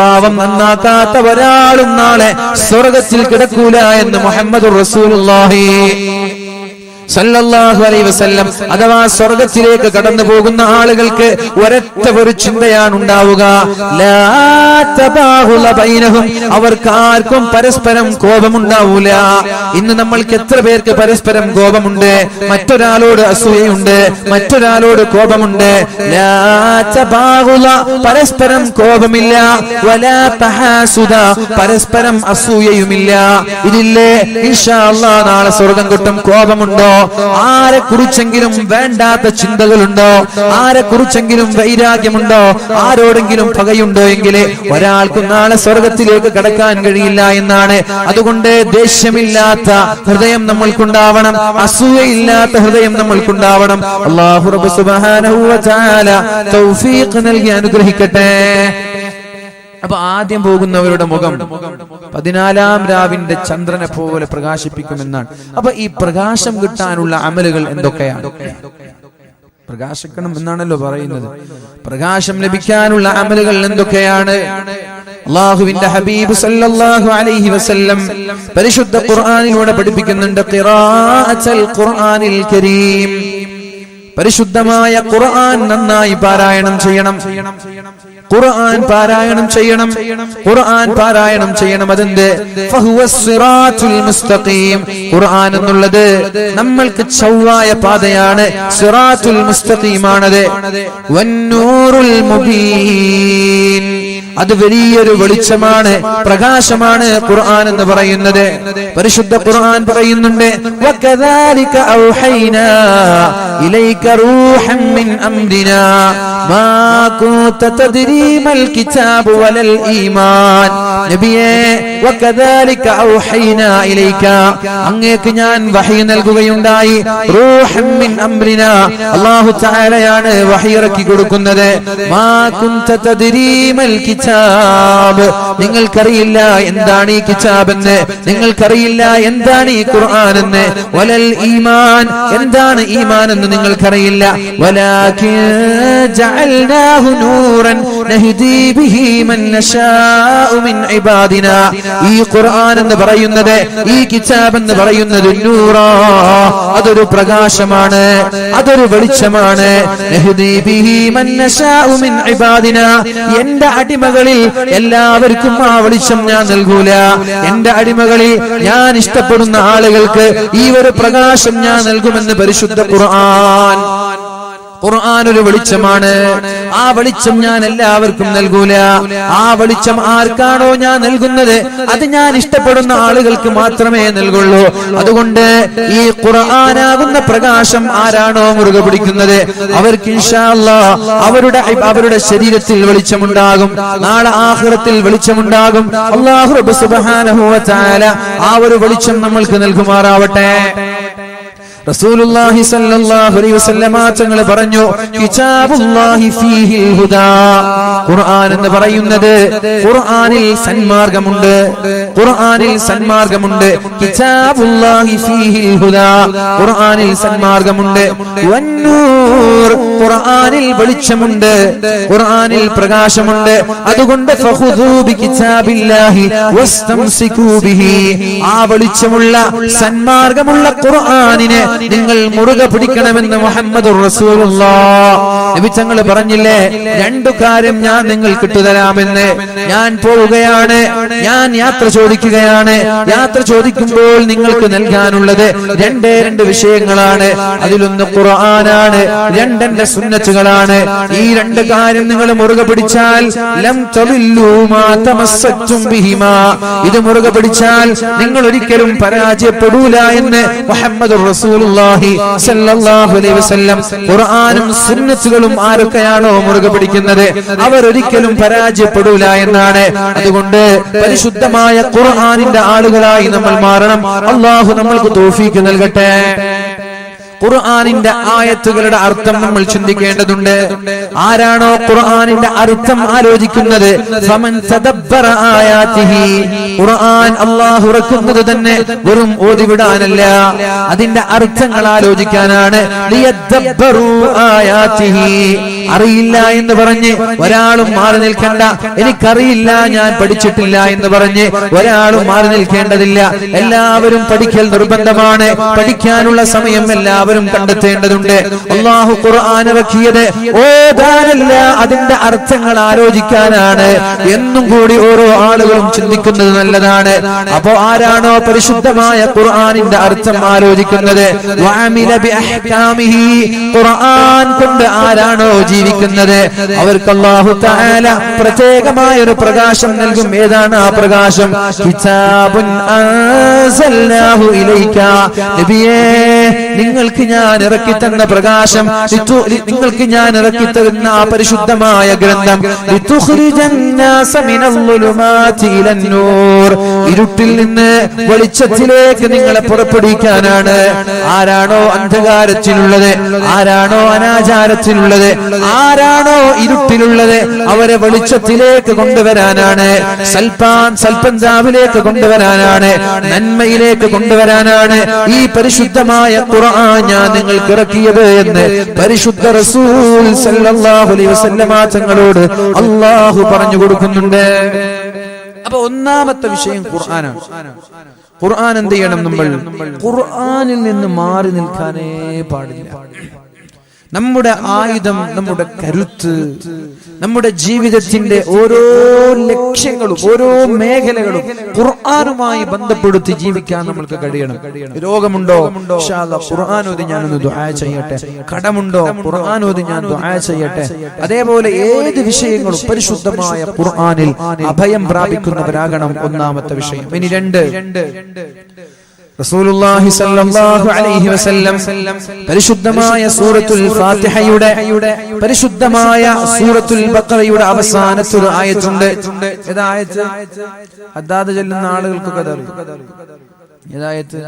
സ്വഭാവം നന്നാക്കാത്ത ഒരാളും നാളെ സ്വർഗത്തിൽ കിടക്കൂല എന്ന് മുഹമ്മദ് റസൂലുള്ളാഹി. സല്ലല്ലാഹു അലൈഹി വസല്ലം അഥവാ സ്വർഗത്തിലേക്ക് കടന്നു പോകുന്ന ആളുകൾക്ക് ഒരൊറ്റ ഒരു ചിന്തയാണ് ഉണ്ടാവുക. അവർക്ക് ആർക്കും പരസ്പരം കോപമുണ്ടാവൂല. ഇന്ന് നമ്മൾക്ക് എത്ര പേർക്ക് പരസ്പരം കോപമുണ്ട്? മറ്റൊരാളോട് അസൂയയുണ്ട് മറ്റൊരാളോട് കോപമുണ്ട്. പരസ്പരം കോപമില്ല. പരസ്പരം അസൂയയുമില്ല. ഇതില്ലേ ഇൻഷാ നാളെ സ്വർഗം കിട്ടും കോപമുണ്ടോ? ആരെ കുറിച്ചെങ്കിലും വേണ്ടാത്ത ചിന്തകളുണ്ടോ? ആരെ കുറിച്ചെങ്കിലും വൈരാഗ്യമുണ്ടോ? ആരോടെങ്കിലും പകയുണ്ടോ എങ്കിൽ ഒരാൾക്കും നാളെ സ്വർഗത്തിലേക്ക് കടക്കാൻ കഴിയില്ല എന്നാണ്. അതുകൊണ്ട് ദേഷ്യമില്ലാത്ത ഹൃദയം നമ്മൾക്കുണ്ടാവണം. അസൂയയില്ലാത്ത ഹൃദയം നമ്മൾക്കുണ്ടാവണം. അള്ളാഹു നൽകി അനുഗ്രഹിക്കട്ടെ. അപ്പൊ ആദ്യം പോകുന്നവരുടെ മുഖം പതിനാലാം രാവിന്റെ ചന്ദ്രനെ പോലെ പ്രകാശിപ്പിക്കുമെന്നാണ്. അപ്പൊ ഈ പ്രകാശം കിട്ടാനുള്ള അമലുകൾ എന്തൊക്കെയാണ്? പ്രകാശിക്കണം എന്നാണല്ലോ പറയുന്നത്. പ്രകാശം ലഭിക്കാനുള്ള അമലുകൾ എന്തൊക്കെയാണ്? അള്ളാഹുവിന്റെ ഹബീബ് സല്ലല്ലാഹു അലൈഹി വസല്ലം പരിശുദ്ധ ഖുർആനിലൂടെ പഠിപ്പിക്കുന്നുണ്ട് ഖിറാഅത്തുൽ ഖുർആനിൽ കരീം. പരിശുദ്ധമായ ഖുർആൻ നന്നായി പാരായണം ചെയ്യണം. ഖുർആൻ പാരായണം ചെയ്യണം. ഖുർആൻ പാരായണം ചെയ്യണം. അതിന്റെ മുസ്തഖീം. ഖുർആൻ എന്നുള്ളത് നമ്മൾക്ക് ചൊവ്വായ പാതയാണ്. സിറാത്തുൽ മുസ്തഖീമാണത്. വന്നൂറുൽ മുബീൻ. അത് വലിയൊരു വെളിച്ചമാണ് പ്രകാശമാണ് ഖുർആൻ എന്ന് പറയുന്നത്. പരിശുദ്ധ ഖുർആൻ പറയുന്നുണ്ട് വകദാലിക ഔഹൈനാ ഇലൈക റൂഹൻ മിൻ അംരിനാ മാ കുന്ത തദരീ മൽ കിതാബ് വലൽ ഈമാൻ. നബിയേ വകദാലിക ഔഹൈനാ ഇലൈക. അങ്ങേക്ക് ഞാൻ വഹി നൽകുകയുണ്ടായി റൂഹൻ മിൻ അംരിനാ. അല്ലാഹു തആലയാണ് വഹി ഇറക്കി കൊടുക്കുന്നത് മാ കുന്ത തദരീ മൽ കിതാബ്. നിങ്ങൾക്കറിയില്ല എന്താണ് ഈ കിതാബ് എന്ന് നിങ്ങൾക്കറിയില്ല എന്താണ് ഈ ഖുർആൻ എന്ന് വലൽ ഈമാൻ. എന്താണ് ഈമാൻ എന്ന് നിങ്ങൾക്കറിയില്ല. വലാകിൻ ജഅൽനാഹു നൂറൻ മൻ നശാഉ മിൻ ഇബാദിനാ. ഈ ഖുർആൻ എന്ന് പറയുന്നത് ഈ കിതാബ് എന്ന് പറയുന്നത് നൂറാ. അതൊരു പ്രകാശമാണ് അതൊരു വെളിച്ചമാണ്. നഹ്ദി ബിഹി മിൻ ഇബാദിനാ. എന്റെ അടിമകളിൽ എല്ലാവർക്കും ആ വെളിച്ചം ഞാൻ നൽകൂല. എന്റെ അടിമകളിൽ ഞാൻ ഇഷ്ടപ്പെടുന്ന ആളുകൾക്ക് ഈ ഒരു പ്രകാശം ഞാൻ നൽകുമെന്ന് പരിശുദ്ധ ഖുർആൻ. ഖുർആൻ ഒരു വെളിച്ചമാണ്. ആ വെളിച്ചം ഞാൻ എല്ലാവർക്കും നൽകൂല. ആ വെളിച്ചം ആർക്കാണോ ഞാൻ നൽകുന്നത്? അത് ഞാൻ ഇഷ്ടപ്പെടുന്ന ആളുകൾക്ക് മാത്രമേ നൽകുള്ളൂ. അതുകൊണ്ട് ഈ ഖുർആനാകുന്ന പ്രകാശം ആരാണോ മുറുകെ പിടിക്കുന്നത്? അവർക്ക് അവരുടെ അവരുടെ ശരീരത്തിൽ വെളിച്ചമുണ്ടാകും. നാളെ ആഖിറത്തിൽ വെളിച്ചമുണ്ടാകും. അള്ളാഹു ആ ഒരു വെളിച്ചം നമ്മൾക്ക് നൽകുമാറാവട്ടെ. റസൂലുള്ളാഹി സ്വല്ലല്ലാഹു അലൈഹി വസല്ലമ തങ്ങൾ പറഞ്ഞു കിതാബുല്ലാഹി ഫീഹിൽ ഹുദാ. ഖുർആൻ എന്ന് പറയുന്നത് ഖുർആനിൽ സന്മാർഗമുണ്ട് ഖുർആനിൽ സന്മാർഗമുണ്ട് കിതാബുല്ലാഹി ഫീഹിൽ ഹുദാ. ഖുർആനിൽ സന്മാർഗമുണ്ട് വന്നൂർ ഖുർആനിൽ വെളിച്ചമുണ്ട് ഖുർആനിൽ പ്രകാശമുണ്ട്. അതുകൊണ്ട് ഫഖുദൂ ബികിതാബില്ലാഹി വസ്തംസികൂ ബിഹി. ആ വെളിച്ചമുള്ള സന്മാർഗമുള്ള ഖുർആനിനെ നിങ്ങൾ മുറുകെ പിടിക്കണമെന്ന് മുഹമ്മദ് നബിച്ചങ്ങൾ പറഞ്ഞില്ലേ രണ്ടു കാര്യം ഞാൻ നിങ്ങൾക്ക് ഇട്ടുതരാമെന്ന്. ഞാൻ പോവുകയാണ് ഞാൻ യാത്ര ചോദിക്കുകയാണ്. യാത്ര ചോദിക്കുമ്പോൾ നിങ്ങൾക്ക് നൽകാനുള്ളത് രണ്ടേ രണ്ട് വിഷയങ്ങളാണ്. അതിലൊന്ന് ഖുർആനാണ് രണ്ടെന്റെ സുന്നത്തുകളാണ്. ഈ രണ്ട് കാര്യം നിങ്ങൾ മുറുകെ പിടിച്ചാൽ ലം ബിഹിമാ. ഇത് മുറുകെ പിടിച്ചാൽ നിങ്ങൾ ഒരിക്കലും പരാജയപ്പെടൂല എന്ന് മുഹമ്മദ് റസൂലുള്ളാഹി സല്ലല്ലാഹു അലൈഹി വസല്ലം ഖുർആനും സുന്നത്തുകളും ആരൊക്കെയാണോ മുറുകെ പിടിക്കുന്നത്? അവർ ഒരിക്കലും പരാജയപ്പെടൂല എന്നാണ്. അതുകൊണ്ട് പരിശുദ്ധമായ ഖുർആനിന്റെ ആളുകളായി നമ്മൾ മാറണം. അള്ളാഹു നമ്മൾക്ക് തോഫീക്ക് നൽകട്ടെ. ഖുർആാനിന്റെ ആയത്തുകളുടെ അർത്ഥം നമ്മൾ ചിന്തിക്കേണ്ടതുണ്ട്. ആരാണോ ഖുർആാനിന്റെ അർത്ഥം ആലോചിക്കുന്നത്? ഖുർആൻ തന്നെ വെറും ഓതിവിടാനല്ല. അതിന്റെ അർത്ഥങ്ങൾ ആലോചിക്കാനാണ്. അറിയില്ല എന്ന് പറഞ്ഞ് ഒരാളും മാറി നിൽക്കേണ്ട. എനിക്കറിയില്ല ഞാൻ പഠിച്ചിട്ടില്ല എന്ന് പറഞ്ഞ് ഒരാളും മാറി നിൽക്കേണ്ടതില്ല. എല്ലാവരും പഠിക്കൽ നിർബന്ധമാണ്. പഠിക്കാനുള്ള സമയം എല്ലാവരും കണ്ടെത്തേണ്ടതുണ്ട്. അള്ളാഹു ഖുർആാനിറക്കിയത് ഓതാനല്ല അതിന്റെ അർത്ഥങ്ങൾ ആലോചിക്കാനാണ്. എന്നും കൂടി ഓരോ ആളുകളും ചിന്തിക്കുന്നത് നല്ലതാണ്. അപ്പോ ആരാണോ പരിശുദ്ധമായ ഖുർആാനിന്റെ അർത്ഥം ആലോചിക്കുന്നത്? ഖുർആൻ കൊണ്ട് ആരാണോ ജീവിക്കുന്നത് അവർക്ക് അള്ളാഹു താല പ്രത്യേകമായ ഒരു പ്രകാശം നൽകും. ഏതാണ് ആ പ്രകാശം? ഇലൈക. നബിയേ നിങ്ങൾക്ക് ഞാൻ ഇറക്കി തന്ന പ്രകാശം നിങ്ങൾക്ക് ഞാൻ ഇറക്കി തരുന്ന ആ പരിശുദ്ധമായ ഗ്രന്ഥം ഇരുട്ടിൽ നിന്ന് വെളിച്ചത്തിലേക്ക് നിങ്ങളെ പുറപ്പെടുവിക്കാനാണ്. ആരാണോ അന്ധകാരത്തിനുള്ളത് ആരാണോ അനാചാരത്തിനുള്ളത് ആരാണോ ഇരുട്ടിലുള്ളത് അവരെ വെളിച്ചത്തിലേക്ക് കൊണ്ടുവരാനാണ്. സൽപാൻ സൽപഞ്ചാവിലേക്ക് കൊണ്ടുവരാനാണ് നന്മയിലേക്ക് കൊണ്ടുവരാനാണ് ഈ പരിശുദ്ധമായ ഖുർആൻ ഞാൻ നിങ്ങൾക്ക് ഇറക്കിയത് എന്ന് പരിശുദ്ധ റസൂൽ സല്ലല്ലാഹു അലൈഹി വസല്ലമ തങ്ങളോട് അള്ളാഹു പറഞ്ഞു കൊടുക്കുന്നുണ്ട്. അപ്പൊ ഒന്നാമത്തെ വിഷയം ഖുർആനാണ്. ഖുർആൻ എന്ത് ചെയ്യണം നമ്മൾ? ഖുർആനിൽ നിന്ന് മാറി നിൽക്കാനേ പാടില്ല. നമ്മുടെ ആയുധം നമ്മുടെ കരുത്ത് നമ്മുടെ ജീവിതത്തിന്റെ ഓരോ ലക്ഷ്യങ്ങളും ഓരോ മേഖലകളും ഖുർആാനുമായി ബന്ധപ്പെടുത്തി ജീവിക്കാൻ നമ്മൾക്ക് കഴിയണം. രോഗമുണ്ടോ? ഖുർആൻ ഓതി ഞാനൊന്ന് ദുആ ചെയ്യട്ടെ. കടമുണ്ടോ? ഖുർആൻ ഓതി ഞാൻ ദുആ ചെയ്യട്ടെ. അതേപോലെ ഏത് വിഷയങ്ങളും പരിശുദ്ധമായ ഖുർആനിൽ അഭയം പ്രാപിക്കുന്നവരാകണം ഒന്നാമത്തെ വിഷയം. ഇനി രണ്ട്. റസൂലുള്ളാഹി സ്വല്ലല്ലാഹു അലൈഹി വസല്ലം പരിശുദ്ധമായ സൂറത്തുൽ ഫാത്തിഹയുടെ പരിശുദ്ധമായ സൂറത്തുൽ ബഖറയുടെ അവസാനത്തെ ഒരു ആയത്തുണ്ട് ഏതാ ആയത്ത് ഹദ്ദാദ് ചൊല്ലുന്ന ആളുകൾക്കൊക്കെ അതറിയും ഏതായത്ത്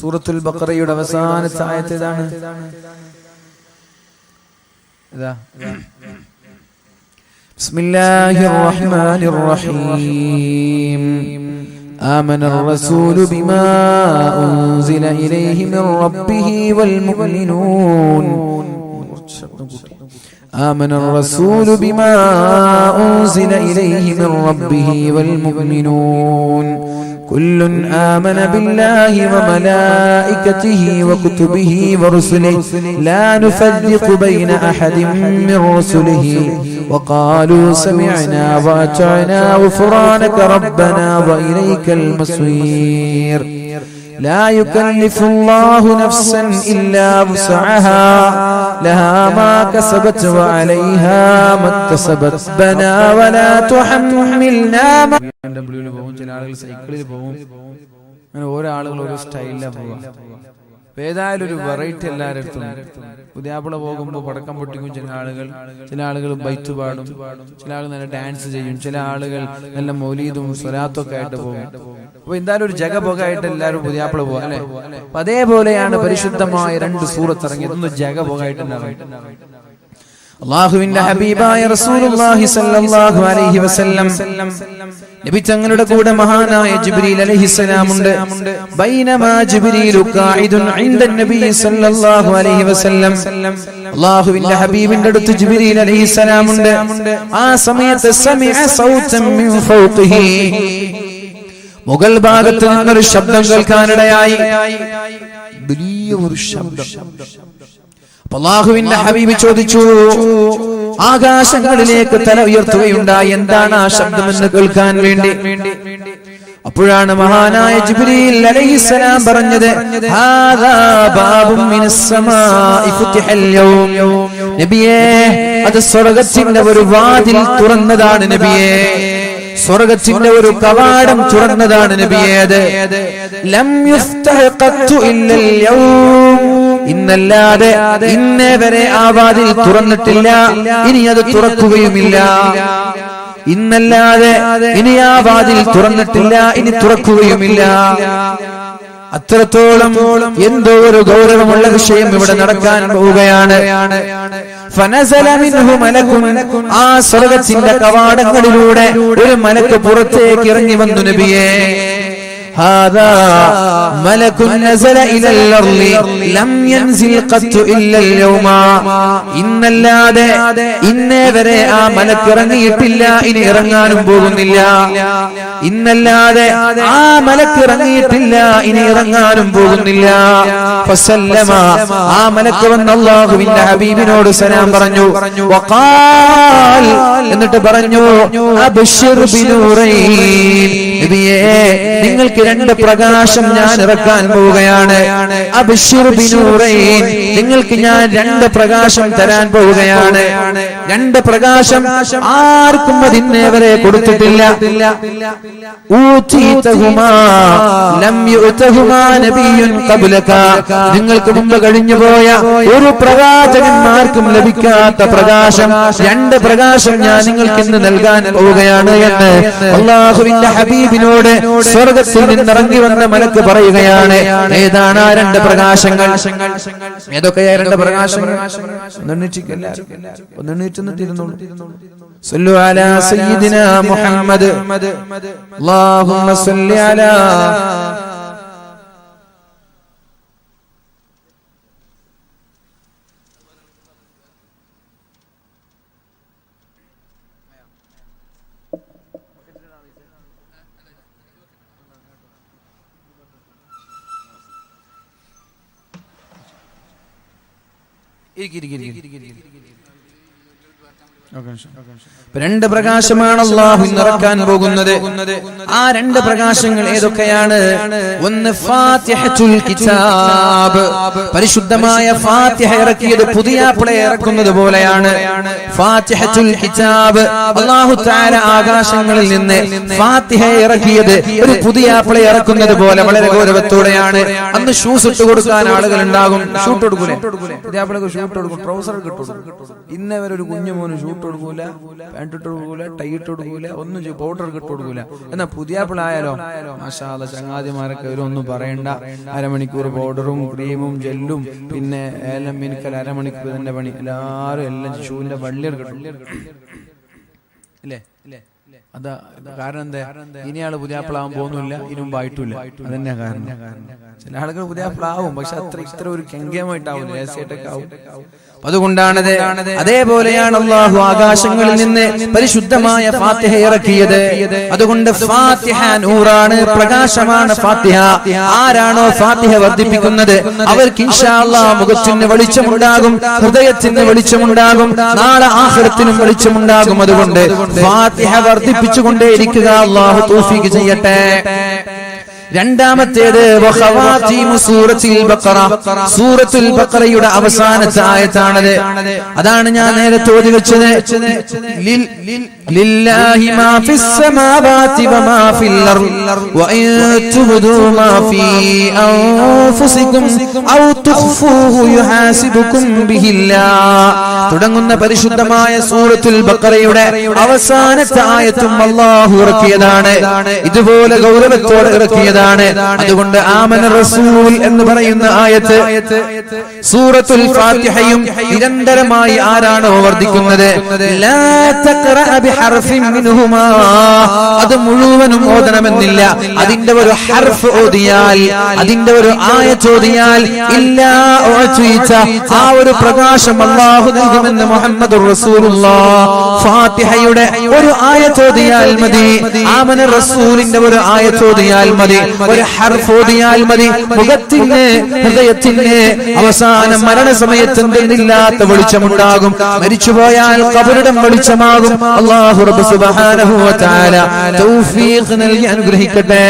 സൂറത്തുൽ ബഖറയുടെ അവസാനത്തെ ആയത്ത് ഏതാണ് ഇതാ بسم الله الرحمن الرحيم آمن الرسول بما أنزل إليه من ربه والمؤمنون. آمن الرسول بما أنزل إليه من ربه والمؤمنون. كل آمن بالله وملائكته وكتبه ورسله. لا نفرق بين أحد من رسله. وقالوا سمعنا وأطعنا غفرانك ربنا وإليك المصير. لا يكلف الله نفسا إلا وسعها لها ما كسبت وعليها ما اكتسبت بنا ولا تحملنا ما ഡബ്ല്യൂല് പോകും ചില ആളുകൾ സൈക്കിളിൽ പോകും അങ്ങനെ ഓരോ ആളുകൾ ഓരോ സ്റ്റൈലിലാണ് പോവുക അപ്പൊ ഏതായാലും ഒരു വെറൈറ്റി എല്ലാരും പുതിയാപ്പിള പോകുമ്പോൾ പടക്കം പൊട്ടിക്കും ചില ആളുകൾ. ചില ആളുകൾ ബൈറ്റ് പാടും. ചില ആളുകൾ നല്ല ഡാൻസ് ചെയ്യും. ചില ആളുകൾ നല്ല മൗലീദും സ്വലാത്തും ഒക്കെ ആയിട്ട് പോകും. അപ്പൊ എന്തായാലും ഒരു ജഗബോഗായിട്ട് എല്ലാവരും പുതിയാപ്പിള പോകും. അല്ലെ? അപ്പൊ അതേപോലെയാണ് പരിശുദ്ധമായ രണ്ട് സൂറത്ത് ഇറങ്ങിയത്. ഒന്ന് ജഗബോഗായിട്ട് അള്ളാഹുവിന്റെ ഹബീബായ റസൂലുള്ളാഹി സ്വല്ലല്ലാഹു അലൈഹി വസല്ലം. നബി തങ്ങളുടെ കൂടെ മഹാനായ ജിബ്രീൽ അലൈഹിസ്സലാം ഉണ്ട് ബൈനമാ ജിബ്രീലു ഖായിദുൻ ഇൻദ നബി സല്ലല്ലാഹു അലൈഹി വസല്ലം. അള്ളാഹുവിന്റെ ഹബീബിന്റെ അടുത്ത് ജിബ്രീൽ അലൈഹിസ്സലാം ഉണ്ട് ആ സമയത്ത് സമിഅ സൗതൻ മിൻ ഫൗതിഹി മുഗൾ ഭാഗത്ത് നിന്നൊരു ശബ്ദം കേൾക്കാനിടയായി. വലിയ ഒരു ശബ്ദം. അള്ളാഹുവിന്റെ ഹബീബ് ചോദിച്ചു. ആകാശങ്ങളിലേക്ക് തല ഉയർത്തുകയുണ്ടായി. എന്താണ് ആ ശബ്ദമെന്ന് കേൾക്കാൻ വേണ്ടി? അപ്പോഴാണ് മഹാനായ ജിബ്രീൽ അലൈഹിസ്സലാം പറഞ്ഞത് ഹാദാ ബാബും മിനസ് സമാഇ ഫുതിഹൽ യൗം. നബിയേ അത് സ്വർഗത്തിന്റെ ഒരു വാതിൽ തുറന്നതാണ് നബിയേ. സ്വർഗത്തിന്റെ ഒരു കവാടം തുറന്നതാണ് നബിയേത് ലം യുഫ്തഹ ഖത്തു ഇല്ലൽ യൗം. ഇന്നല്ലാതെ ഇന്നേ വരെ ആ വാതിൽ തുറന്നിട്ടില്ല. ഇനി അത് തുറക്കുകയുമില്ല. ഇന്നല്ലാതെ ഇനി ആ വാതിൽ തുറന്നിട്ടില്ല. ഇനി തുറക്കുകയുമില്ല. അത്രത്തോളം എന്തോ ഒരു ഗൗരവമുള്ള വിഷയം ഇവിടെ നടക്കാൻ പോവുകയാണ്. ആ സ്വർഗത്തിന്റെ കവാടങ്ങളിലൂടെ ഒരു മലക്ക് പുറത്തേക്ക് ഇറങ്ങി വന്നു നബിയെ. هذا ملك نزل إلى الأرض لم ينزل قط إلا اليوم ഇന്നല്ലാതെ ഇന്നേ വരെ ആ മലക്ക് ഇറങ്ങിയിട്ടില്ല ഇനി ഇറങ്ങാനും പോകുന്നില്ല ഇന്നല്ലാതെ ആ മലക്ക് ഇറങ്ങിയിട്ടില്ല ഇനി ഇറങ്ങാനും പോകുന്നില്ല ഫസല്ലമ ആ മലക്ക് വന്ന അള്ളാഹുവിന്റെ ഹബീബിനോട് സലാം പറഞ്ഞു വഖാൽ എന്നിട്ട് പറഞ്ഞു അബ്ശിർ ബിനൂറൈൻ നബിയേ നിങ്ങൾക്ക് രണ്ട് പ്രകാശം ഞാൻ ഇറക്കാൻ പോവുകയാണ്. നിങ്ങൾക്ക് ഞാൻ രണ്ട് പ്രകാശം തരാൻ പോവുകയാണ്. രണ്ട് പ്രകാശം ആർക്കും അതിന്നെ വരെ കൊടുത്തിട്ടില്ല. നിങ്ങൾക്ക് മുമ്പ് കഴിഞ്ഞു പോയ ഒരു പ്രവാചകന്മാർക്കും ലഭിക്കാത്ത പ്രകാശം. രണ്ട് പ്രകാശം ഞാൻ നിങ്ങൾക്ക് ഇന്ന് നൽകാൻ പോവുകയാണ് എന്ന് അള്ളാഹുവിന്റെ ഹബീബിനോട് സ്വർഗത്തിൽ നിന്നിറങ്ങി വന്ന മലക്ക് പറയുകയാണ് ഏതാണ് ആ രണ്ട് പ്രകാശങ്ങൾ ഏതൊക്കെയാ രണ്ട് പ്രകാശങ്ങൾ ഒന്നെണ്ണീറ്റിക്കല്ല ഒന്നെണ്ണീറ്റെന്ന് തിരുന്നോളൂ صلوا على سيدنا محمد اللهم صل على ഇപ്പൊ രണ്ട് പ്രകാശമാണ് അള്ളാഹു നിറക്കാൻ പോകുന്നത്. ആ രണ്ട് പ്രകാശങ്ങൾ ഏതൊക്കെയാണ്? ഒന്ന് കിതാബ്. പരിശുദ്ധമായ ഫാത്തിഹ ഇറക്കിയത് പുതിയ പിള ഇറക്കുന്നത് പോലെയാണ്. കിതാബ്. അള്ളാഹു താര ആകാശങ്ങളിൽ നിന്ന് ഫാത്തിഹ ഇറക്കിയത് ഒരു പുതിയ പിള ഇറക്കുന്നത് പോലെ വളരെ ഗൗരവത്തോടെയാണ്. അന്ന് ഷൂസ് ഇട്ട് കൊടുക്കാൻ ആളുകൾ ഉണ്ടാകും. ഷൂട്ട് കൊടുക്കും. ട്രൗസർ കിട്ടും കുഞ്ഞു മോന് ഷൂട്ട് കൊടുക്കൂല പാന്റ് ഇട്ട് കൊടുക്കൂല ടൈ ഇട്ട് കൊടുക്കൂല ഒന്നും ചെയ്യും പൗഡർ ഇട്ട് കൊടുക്കൂല എന്നാ പുതിയ ആപ്പിളായാലോ മഷാല ചങ്ങാതിമാരൊക്കെ ഇവരൊന്നും പറയണ്ട. അരമണിക്കൂർ പൗഡറും ക്രീമും ജെല്ലും പിന്നെ ഏലം മിനിക്കൽ അരമണിക്കൂർ തന്നെ പണി. എല്ലാരും എല്ലാം ഷൂവിന്റെ വള്ളിയെടുക്കും അല്ലേ ഇല്ലേ? അതാ കാരണം എന്താ? ഇനി പുതിയാപ്പിളാവാൻ പുതിയ പോകുന്നില്ല ഇനി മുമ്പ് ആയിട്ടില്ല അതന്നെ കാരണം. ചില ആളുകൾ പുതിയാപ്പിളാവും പക്ഷെ അത്ര ഇത്ര ഒരു കെങ്കേമായിട്ടാവും രഹസ്യമായിട്ടൊക്കെ ആവും. അപ്പൊ അതുകൊണ്ടാണത് അതേപോലെയാണ് അള്ളാഹു ആകാശങ്ങളിൽ നിന്ന് പരിശുദ്ധമായ ഫാത്തിഹ ഇറക്കിയത്. അതുകൊണ്ട് ഫാത്തിഹ നൂറാണ് പ്രകാശമാണ് ഫാത്തിഹ. ആരാണോ ഫാത്തിഹ വർദ്ധിപ്പിക്കുന്നത്? അവർക്ക് ഇൻഷാല്ലാ മുഖത്തിന് വെളിച്ചമുണ്ടാകും ഹൃദയത്തിന് വെളിച്ചമുണ്ടാകും നാളെ ആഹൃത്തിനും വെളിച്ചമുണ്ടാകും അതുകൊണ്ട് ഫാത്തിഹ വർദ്ധിപ്പിച്ചുകൊണ്ടേയിരിക്കുക അള്ളാഹു തൗഫീഖ് ചെയ്യട്ടെ. രണ്ടാമത്തേത് സൂറത്തുൽ ബഖറയുടെ അവസാനത്തെ ആയത്താണത്. അതാണ് ഞാൻ നേരത്തെ ഓതി വെച്ചത്. ലിൽ- مَا فِي السَّمَاوَاتِ وَمَا فِي الْأَرْضِ وَإِن تُبْدُوا مَا فِي أَنفُسِكُمْ أَوْ تُخْفُوهُ يُحَاسِبْكُم بِهِ اللَّهُ തുടങ്ങുന്ന പരിശുദ്ധമായ സൂറത്തുൽ ബഖറയുടെ അവസാനത്തെ ആയത്തും അല്ലാഹു ഇറക്കിയതാണ്. ഇതുപോലെ ഗൗരവത്തോടെ ഇറക്കിയതാണ്. അതുകൊണ്ട് ആമന റസൂൽ എന്ന് പറയുന്ന ആയത്ത് സൂറത്തുൽ ഫാത്തിഹയും നിരന്തരമായി ആരാണോ വർദ്ധിക്കുന്നത്? ലാ തഖറഅ അത് മുഴുവനും ഓതണമെന്നില്ല. അതിന്റെ ഒരു ഹർഫ് ഓതിയാൽ അതിന്റെ ഒരു ആയ ചോദിയാൽ ഇല്ല ആ ഒരു പ്രകാശം അള്ളാഹു നൽകുമെന്ന് മുഹമ്മദ് ഫാത്തിഹയുടെ ഒരു ആയ ചോദിയാൽ മതി. ആമന റസൂലിന്റെ ഒരു ആയ ചോദിയാൽ മതി. ഒരു ഹർഫ് ഓതിയാൽ മതി. മുഖത്തിന് ഹൃദയത്തിന് അവസാനം മരണസമയത്ത് എന്തെന്നില്ലാത്ത വെളിച്ചമുണ്ടാകും. മരിച്ചുപോയാൽ കബറിടം വെളിച്ചമാകും. അള്ളാഹു റബ്ബ് സുബ്ഹാനഹു വ തആല തൗഫീഖ് നൽകി അനുഗ്രഹിക്കട്ടെ.